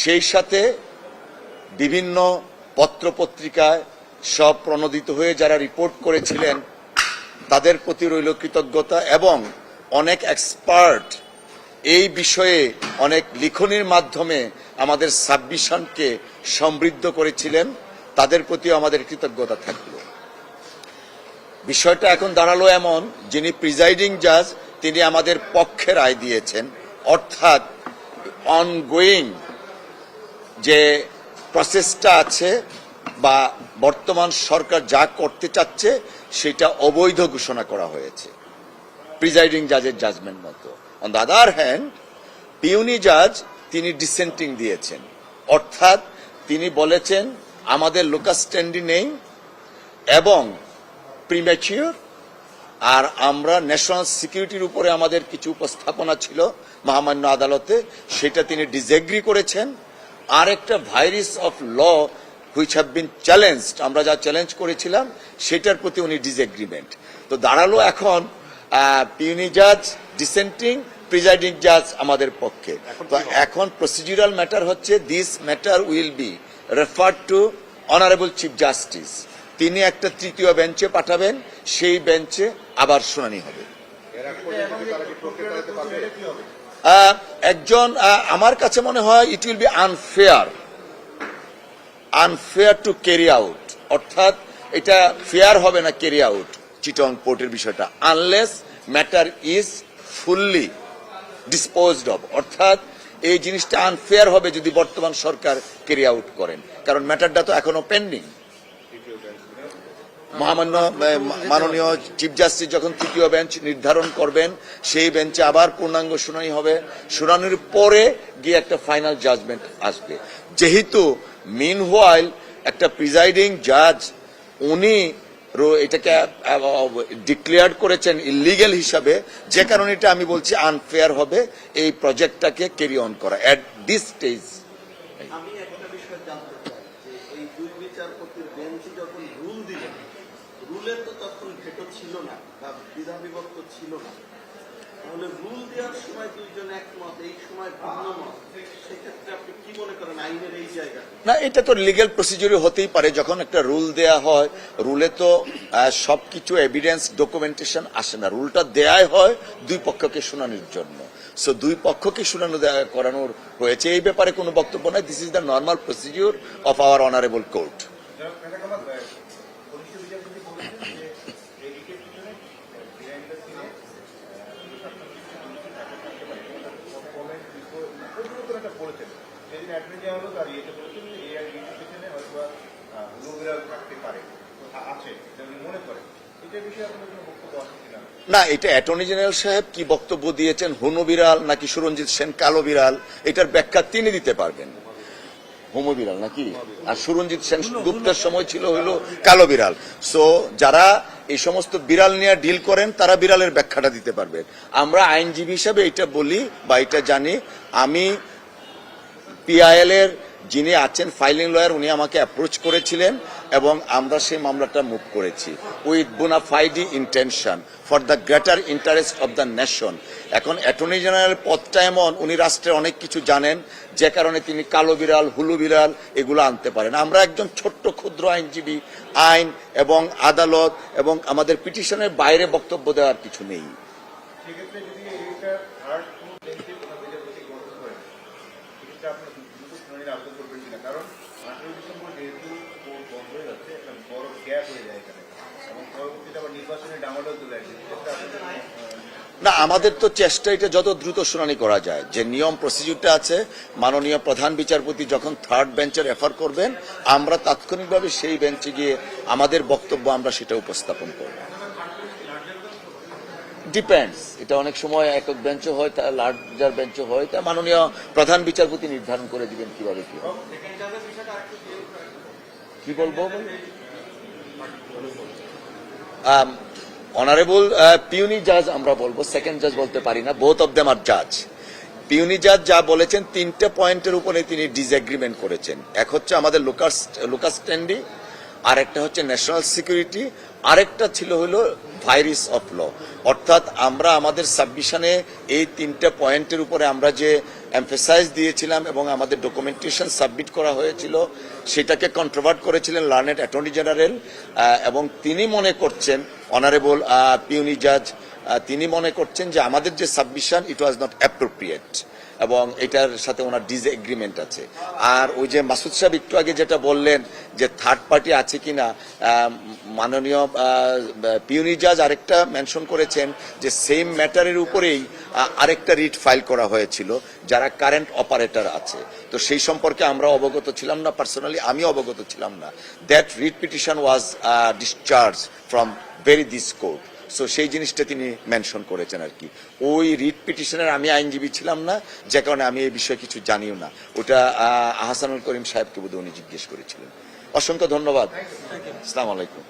সেই সাথে বিভিন্ন পত্রপত্রিকায় সব প্রণোদিত হয়ে যারা রিপোর্ট করেছিলেন, তাদের প্রতি রইল কৃতজ্ঞতা এবং অনেক এক্সপার্ট এই বিষয়ে অনেক লিখনির মাধ্যমে আমাদের সাবমিশনকে সমৃদ্ধ করেছিলেন, তাদের প্রতিও আমাদের কৃতজ্ঞতা থাকল। বিষয়টা এখন দাঁড়াল এমন, যিনি প্রিজাইডিং জাজ তিনি আমাদের পক্ষে রায় দিয়েছেন, অর্থাৎ অনগোয়িং যে প্রসেসটা আছে বা বর্তমান সরকার যা করতে চাচ্ছে, সেটা অবৈধ ঘোষণা করা হয়েছে। প্রিজাইডিং জাজের জাজমেন্ট মতো। On the other hand puisne জাজ তিনি ডিসেন্টিং দিয়েছেন। অর্থাৎ তিনি বলেছেন, আমাদের লোকাস স্ট্যান্ডি নেই এবং প্রিম্যাচিওর আর আমরা ন্যাশনাল সিকিউরিটির উপরে আমাদের কিছু উপস্থাপনা ছিল মহামান্য আদালতে, সেটা তিনি ডিসএগ্রি করেছেন। আর একটা vires of law which have been challenged আমরা যা চ্যালেঞ্জ করেছিলাম সেটার প্রতি উনি ডিসএগ্রিমেন্ট তো দাঁড়াল এখন পিউনি জাজ ডিসেন্টিং প্রিজাইডিং জাজ আমাদের পক্ষে। তো এখন প্রসিডিউরাল ম্যাটার হচ্ছে this matter will be refer to honourable chief justice তিনি একটা তৃতীয় বেঞ্চে পাঠাবেন সেই বেঞ্চে আবার শুনানি হবে। একজন আমার কাছে মনে হয় it will be unfair unfair to carry out অর্থাৎ এটা ফেয়ার হবে না ক্যারি আউট চিটং পোর্টের বিষয়টা। Unless matter is fully disposed of অর্থাৎ এই জিনিসটা আনফেয়ার হবে যদি বর্তমান সরকার ক্যারি আউট করেন। কারণ ম্যাটারটা তো এখনও পেন্ডিং মহামান্য মাননীয় চিফ জাস্টিস যখন তৃতীয় বেঞ্চ নির্ধারণ করবেন, সেই বেঞ্চে আবার পূর্ণাঙ্গ শুনানি হবে। শুনানির পরে গিয়ে একটা ফাইনাল জাজমেন্ট আসবে। যেহেতু মিন হোয়াইল একটা প্রিজাইডিং জাজ উনি এটাকে ডিক্লেয়ার করেছেন ইলিগেল হিসাবে, যে কারণে এটা আমি বলছি আনফেয়ার হবে, এই প্রজেক্টটাকে ক্যারি অন করা অ্যাট দিস স্টেজ আমি একটা বিষয় জানতে চাই, যে এই দুই বিচারপতির যখন রুল দিলেন রুলের তো তখন ভেটো ছিল না বা দ্বিধা বিভক্ত ছিল না। তাহলে রুল দেওয়ার সময় দুইজন একমত এই সময় ভিন্ন মত। সেক্ষেত্রে আপনি কি মনে করেন আইনের এই জায়গা? না এটা তো লিগেল প্রসিডিউর হতেই পারে। যখন একটা রুল দেয়া হয় রুলে তো সবকিছু এভিডেন্স ডকুমেন্টেশন আসে না। রুলটা দেয়াই হয় দুই পক্ষকে শুনানির জন্য। সো দুই পক্ষকে শুনানো দেয়া- করানোর হয়েছে। এই ব্যাপারে কোনো বক্তব্য নাই। This is the normal procedure of our honourable court কনিষ্ঠ বিচারপতি বলেছেন যে এই রিটের পিছনে বিহাইন্ড দ্য সিনে কমেন্ট পরিবর্তন একটা বলেছেন সেদিন অ্যাডমিট দেওয়া হলো তার ইয়েতে বলেছেন যে এই হয়তো লোকেরা থাকতে পারে। আছে এটা মনে করেন না এটা অ্যাটর্নি জেনারেল সাহেব কি বক্তব্য দিয়েছেন? হনু বিড়াল নাকি সুরঞ্জিত সেন কালো বিড়াল? এটার ব্যাখ্যা তিনি দিতে পারবেন। হোমো বিড়াল নাকি? আর সুরঞ্জিত সেন গুপ্তের সময় ছিল হলো কালো বিড়াল। সো যারা এই সমস্ত বিড়াল নিয়ে ডিল করেন তারা বিড়ালের ব্যাখ্যাটা দিতে পারবেন। আমরা আইনজীবী হিসাবে এটা বলি বা এটা জানি। আমি পিআইএল এর যিনি আছেন ফাইলিং লয়ার উনি আমাকে অ্যাপ্রোচ করেছিলেন এবং আমরা সেই মামলাটা মুভ করেছি with bona fide intention for the greater interest of the nation এখন অ্যাটর্নি জেনারেল পদটা এমন, উনি রাষ্ট্রের অনেক কিছু জানেন, যে কারণে তিনি কালো বিড়াল, হুলু বিড়াল এগুলো আনতে পারেন। আমরা একজন ছোট্ট ক্ষুদ্র আইনজীবী, আইন এবং আদালত এবং আমাদের পিটিশনের বাইরে বক্তব্য দেওয়ার কিছু নেই সেক্ষেত্রে যদি এইটা থার্ড কোনো বেঞ্চে কোনো বিচারপতি গ্রহণ করেন সেক্ষেত্রে আবেদন করবেন কিনা? কারণ আঠেরোই ডিসেম্বর যেহেতু কোর্ট বন্ধ হয়ে যাচ্ছে একটা বড় গ্যাপ হয়ে যায় এখানে। এবং পরবর্তীতে আবার ডামাডোল চলে আসে সেক্ষেত্রে আপনাদের আহ, না আমাদের তো চেষ্টা এটা যত দ্রুত শুনানি করা যায়। যে নিয়ম প্রসিডিউরটা আছে মাননীয় প্রধান বিচারপতি যখন থার্ড বেঞ্চে রেফার করবেন আমরা তাৎক্ষণিকভাবে সেই বেঞ্চে গিয়ে আমাদের বক্তব্য আমরা সেটা উপস্থাপন করব। ডিপেন্ডস এটা অনেক সময় একক বেঞ্চও হয়, তা লার্জার বেঞ্চও হয়, তা মাননীয় প্রধান বিচারপতি নির্ধারণ করে দিবেন কীভাবে কি কি বলব? অনারেবল পিউনি জাজ আমরা বলব সেকেন্ড জাজ বলতে পারি না বোথ অফ দেম আর জাজ পিউনি জাজ যা বলেছেন, তিনটে পয়েন্টের উপরে তিনি ডিসএগ্রিমেন্ট করেছেন। এক হচ্ছে আমাদের লোকাস লোকাস স্ট্যান্ডি আরেকটা হচ্ছে ন্যাশনাল সিকিউরিটি আরেকটা ছিল হলো ভাইরাস অফ ল অর্থাৎ আমরা আমাদের সাবমিশনে এই তিনটে পয়েন্টের উপরে আমরা যে এমফেসাইজ দিয়েছিলাম এবং আমাদের ডকুমেন্টেশন সাবমিট করা হয়েছিল, সেটাকে কন্ট্রোভার্ট করেছিলেন লার্নেড অ্যাটর্নি জেনারেল এবং তিনি মনে করছেন অনারেবল পিউনি জাজ তিনি মনে করছেন যে আমাদের যে submission it was not appropriate এবং এটার সাথে ওনার ডিজ এগ্রিমেন্ট আছে। আর ওই যে মাসুদ সাহেব একটু আগে যেটা বললেন যে থার্ড পার্টি আছে কিনা আহ, মাননীয় পিউনি জাজ আরেকটা মেনশন করেছেন যে সেম ম্যাটারের উপরেই আরেকটা রিট ফাইল করা হয়েছিল যারা কারেন্ট অপারেটর আছে। তো সেই সম্পর্কে আমরা অবগত ছিলাম না পার্সোনালি আমি অবগত ছিলাম না। That writ petition was discharge from very this court so সেই জিনিসটা তিনি মেনশন করেছেন আর কি। ওই রিট পিটিশনের আমি আইনজীবী ছিলাম না যে কারণে আমি এই বিষয়ে কিছু জানিও না। ওটা আহসানুল করিম সাহেবকে বোধহয় উনি জিজ্ঞেস করেছিলেন। অসংখ্য ধন্যবাদ। আসসালাম আলাইকুম।